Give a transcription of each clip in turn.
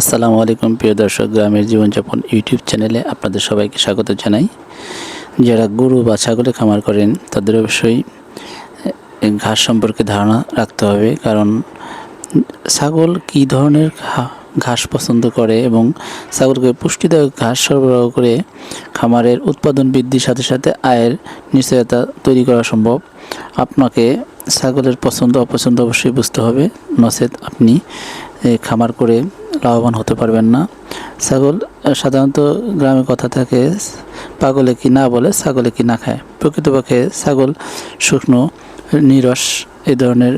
আসসালামু আলাইকুম, প্রিয় দর্শক, গ্রামের জীবনযাপন ইউটিউব চ্যানেলে আপনাদের সবাইকে স্বাগত জানাই। যারা গরু বা ছাগলে খামার করেন, তাদের অবশ্যই ঘাস সম্পর্কে ধারণা রাখতে হবে। কারণ ছাগল কী ধরনের ঘাস পছন্দ করে এবং ছাগলকে পুষ্টিদায়ক ঘাস সরবরাহ করে খামারের উৎপাদন বৃদ্ধির সাথে সাথে আয়ের নিশ্চয়তা তৈরি করা সম্ভব। আপনাকে ছাগলের পছন্দ, অপছন্দ অবশ্যই বুঝতে হবে। নচেত আপনি খামার করে লাভবান হতে পারবেন না। ছাগল সাধারণত গ্রামে কথা থাকে, পাগলে কি না বলে, ছাগলে কি না খায়। প্রকৃতপক্ষে ছাগল শুকনো, নিরস এই ধরনের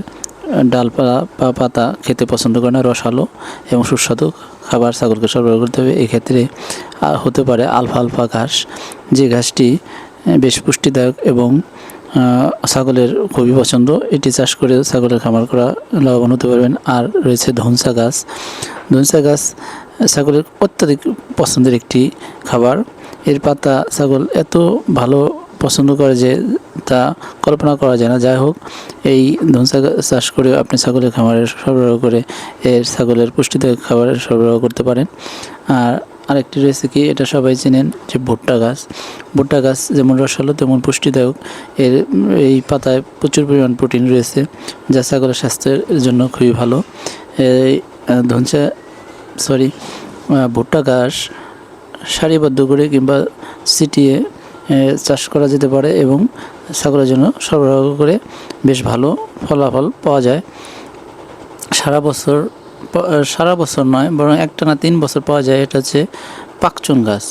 ডালপালা বা পাতা খেতে পছন্দ করে না, রসালো এবং সুস্বাদু খাবার ছাগলকে সরবরাহ করতে হবে। এক্ষেত্রে হতে পারে আলফা আলফা ঘাস। যে ঘাসটি বেশ পুষ্টিদায়ক এবং ছাগলের খুবই পছন্দ। এটি চাষ করে ছাগলের খামার করা লাভবান হতে পারবেন। আর রয়েছে ধনসা গাছ। ধনসা গাছ ছাগলের অত্যাধিক পছন্দের একটি খাবার। এর পাতা ছাগল এত ভালো পছন্দ করে যে তা কল্পনা করা যায় না। যাই হোক, এই ধনসা চাষ করে আপনি ছাগলের খামারের সরবরাহ করে এর ছাগলের পুষ্টিদায়ক খাবারের সরবরাহ করতে পারেন। আর আরেকটি রয়েছে কি এটা সবাই চেনেন, যে ভুট্টা গাছ। ভুট্টা গাছ যেমন রসালো, তেমন পুষ্টিদায়ক। এর, এই পাতায় প্রচুর পরিমাণ প্রোটিন রয়েছে, যা ছাগলের স্বাস্থ্যের জন্য খুবই ভালো। ধনসা সরি ভুট্টা ঘাস সারিবদ্ধ করে কিংবা সিটিয়ে চাষ করা যেতে পারে এবং ছাগলের জন্য সরবরাহ করে বেশ ভালো ফলাফল পাওয়া যায়। সারা বছর সারা বছর নয়, বরং একটা না তিন বছর পাওয়া যায়। এটা হচ্ছে পাকচুন গাছ।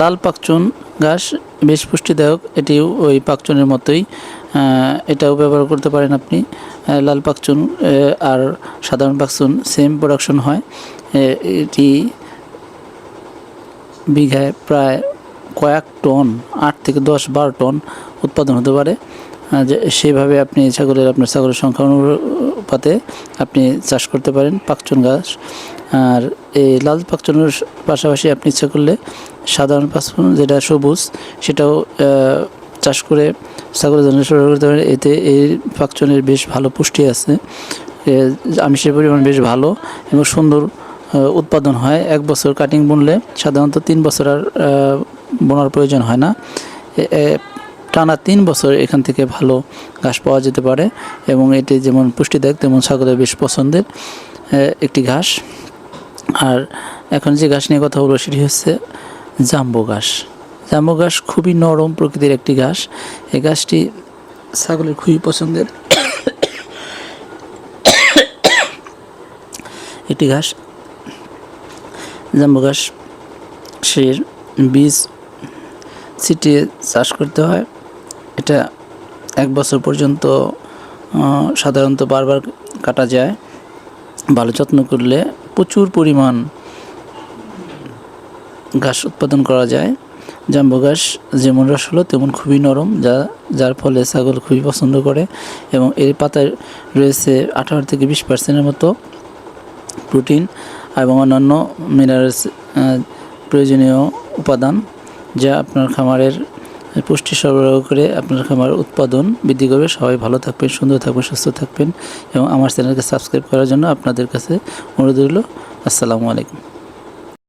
লাল পাকচুন গাছ বেশ পুষ্টিদায়ক এটিও ওই পাকচুনের মতোই এটাও ব্যবহার করতে পারেন আপনি। লাল পাকচুন আর সাধারণ পাকচুন সেম প্রোডাকশন হয়। এটি বিঘায় প্রায় কয়েক টন, আট থেকে দশ বারো টন উৎপাদন হতে পারে। সেইভাবে আপনি ছাগলের, আপনার ছাগলের সংখ্যা অনুপাতে আপনি চাষ করতে পারেন পাকচুন গাছ। আর এই লাল পাকচুনের পাশাপাশি আপনি ইচ্ছা করলে সাধারণ পাকচুন যেটা সবুজ, সেটাও চাষ করে ছাগলের জন্য সরবরাহ করতে পারেন। এতে এই পাকচুনের বেশ ভালো পুষ্টি আছে। আমিষের পরিমাণ বেশ ভালো এবং সুন্দর উৎপাদন হয়। এক বছর কাটিং বুনলে সাধারণত তিন বছর আর বোনার প্রয়োজন হয় না। টানা তিন বছর এখান থেকে ভালো ঘাস পাওয়া যেতে পারে এবং এটি যেমন পুষ্টিদায়ক, তেমন ছাগলের বেশ পছন্দের একটি ঘাস। আর এখন যে ঘাস নিয়ে কথা বলব সেটি হচ্ছে জাম্বো ঘাস। জাম্বো ঘাস খুবই নরম প্রকৃতির একটি ঘাস। এই ঘাসটি ছাগলের খুবই পছন্দের। একটি ঘাস। জাম্বু ঘাস সে বীজ ছিটিয়ে চাষ করতে হয়। এটা এক বছর পর্যন্ত সাধারণত বারবার কাটা যায়। ভালো যত্ন করলে প্রচুর পরিমাণ ঘাস উৎপাদন করা যায়। জাম্বু ঘাস যেমন রস হলো, তেমন খুবই নরম, যা, যার ফলে ছাগল খুবই পছন্দ করে এবং এর পাতায় রয়েছে আঠারো থেকে বিশ পার্সেন্টের মতো প্রোটিন এবং অন্যান্য মিনারেলস প্রয়োজনীয় উপাদান যা আপনার খামারের পুষ্টি সরবরাহ করে আপনার খামার উৎপাদন বৃদ্ধি করবে। সবাই ভালো থাকবেন, সুন্দর থাকবেন, সুস্থ থাকবেন এবং আমার চ্যানেলকে সাবস্ক্রাইব করার জন্য আপনাদের কাছে অনুরোধ রইল। আসসালামু আলাইকুম।